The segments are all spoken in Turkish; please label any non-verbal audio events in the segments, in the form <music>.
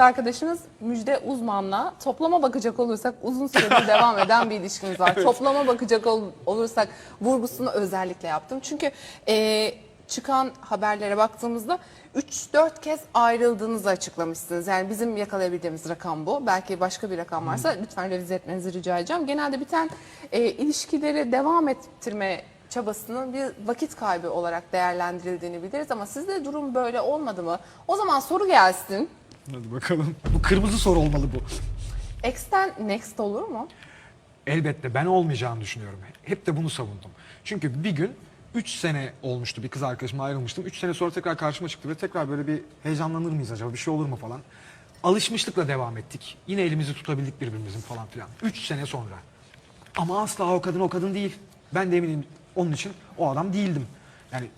Arkadaşınız Müjde Uzman'la toplama bakacak olursak uzun süredir <laughs> devam eden bir ilişkiniz var. Toplama bakacak ol- olursak vurgusunu özellikle yaptım. Çünkü e, çıkan haberlere baktığımızda 3-4 kez ayrıldığınızı açıklamışsınız. Yani bizim yakalayabildiğimiz rakam bu. Belki başka bir rakam varsa lütfen revize etmenizi rica edeceğim. Genelde biten e, ilişkileri devam ettirme çabasının bir vakit kaybı olarak değerlendirildiğini biliriz ama sizde durum böyle olmadı mı? O zaman soru gelsin. Hadi bakalım. Bu kırmızı soru olmalı bu. X'ten next olur mu? Elbette ben olmayacağını düşünüyorum. Hep de bunu savundum. Çünkü bir gün 3 sene olmuştu bir kız arkadaşımla ayrılmıştım. 3 sene sonra tekrar karşıma çıktı ve tekrar böyle bir heyecanlanır mıyız acaba bir şey olur mu falan. Alışmışlıkla devam ettik. Yine elimizi tutabildik birbirimizin falan filan. 3 sene sonra. Ama asla o kadın o kadın değil. Ben de eminim onun için o adam değildim. Yani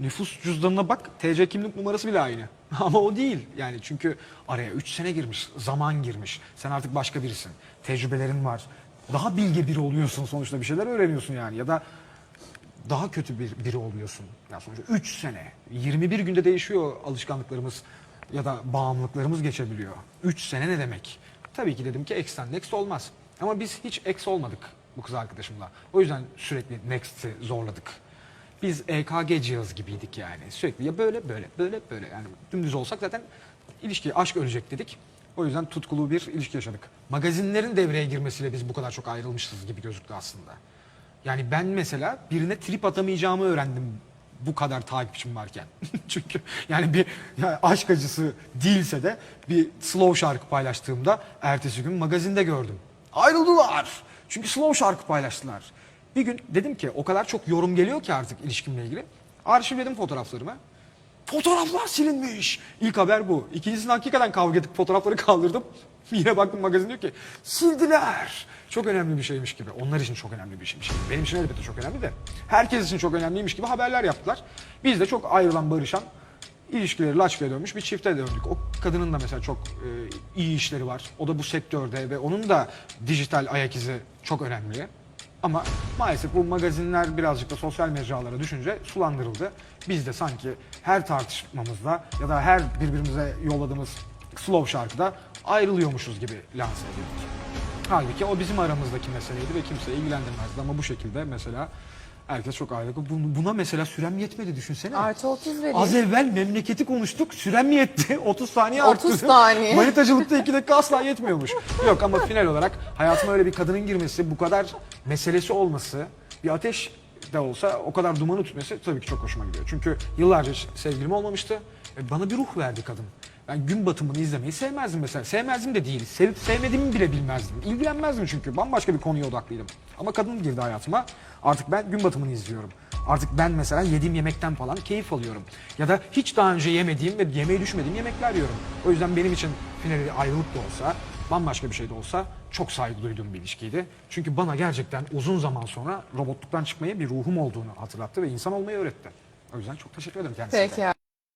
nüfus cüzdanına bak TC kimlik numarası bile aynı. <laughs> Ama o değil. Yani çünkü araya 3 sene girmiş, zaman girmiş. Sen artık başka birisin. Tecrübelerin var. Daha bilge biri oluyorsun sonuçta bir şeyler öğreniyorsun yani. Ya da daha kötü bir biri oluyorsun. Ya sonuçta 3 sene, 21 günde değişiyor alışkanlıklarımız ya da bağımlılıklarımız geçebiliyor. 3 sene ne demek? Tabii ki dedim ki X'ten Next olmaz. Ama biz hiç X olmadık bu kız arkadaşımla. O yüzden sürekli Next'i zorladık. Biz EKG cihaz gibiydik yani. Sürekli ya böyle böyle böyle böyle yani dümdüz olsak zaten ilişki aşk ölecek dedik. O yüzden tutkulu bir ilişki yaşadık. Magazinlerin devreye girmesiyle biz bu kadar çok ayrılmışız gibi gözüktü aslında. Yani ben mesela birine trip atamayacağımı öğrendim bu kadar takipçim varken. <laughs> Çünkü yani bir yani aşk acısı değilse de bir slow şarkı paylaştığımda ertesi gün magazinde gördüm. Ayrıldılar. Çünkü slow şarkı paylaştılar. Bir gün dedim ki o kadar çok yorum geliyor ki artık ilişkimle ilgili. Arşivledim fotoğraflarımı. Fotoğraflar silinmiş. İlk haber bu. İkincisinde hakikaten kavga edip fotoğrafları kaldırdım. <laughs> Yine baktım magazin diyor ki sildiler. Çok önemli bir şeymiş gibi. Onlar için çok önemli bir şeymiş gibi. Benim için elbette çok önemli de. Herkes için çok önemliymiş gibi haberler yaptılar. Biz de çok ayrılan barışan ilişkileri laçkaya dönmüş bir çifte döndük. O kadının da mesela çok e, iyi işleri var. O da bu sektörde ve onun da dijital ayak izi çok önemli. Ama maalesef bu magazinler birazcık da sosyal mecralara düşünce sulandırıldı. Biz de sanki her tartışmamızda ya da her birbirimize yolladığımız slow şarkıda ayrılıyormuşuz gibi lanse edildik. Halbuki o bizim aramızdaki meseleydi ve kimseyi ilgilendirmezdi ama bu şekilde mesela herkes çok. Bunu- Buna mesela sürem yetmedi düşünsene. Artı 30 vereyim. Az evvel memleketi konuştuk. Sürem yetti? <laughs> 30 saniye 30 arttı. saniye. <laughs> Manitacılıkta 2 dakika asla yetmiyormuş. Yok ama final olarak hayatıma öyle bir kadının girmesi, bu kadar meselesi olması, bir ateş de olsa o kadar dumanı tutması tabii ki çok hoşuma gidiyor. Çünkü yıllarca hiç sevgilim olmamıştı. ve Bana bir ruh verdi kadın. Ben gün batımını izlemeyi sevmezdim mesela. Sevmezdim de değil. Sevip sevmediğimi bile bilmezdim. İlgilenmezdim çünkü. Bambaşka bir konuya odaklıydım. Ama kadın girdi hayatıma. Artık ben gün batımını izliyorum. Artık ben mesela yediğim yemekten falan keyif alıyorum. Ya da hiç daha önce yemediğim ve yemeği düşmediğim yemekler yiyorum. O yüzden benim için finali ayrılık da olsa, bambaşka bir şey de olsa çok saygı duyduğum bir ilişkiydi. Çünkü bana gerçekten uzun zaman sonra robotluktan çıkmayı bir ruhum olduğunu hatırlattı ve insan olmayı öğretti. O yüzden çok teşekkür ederim kendisine. Peki.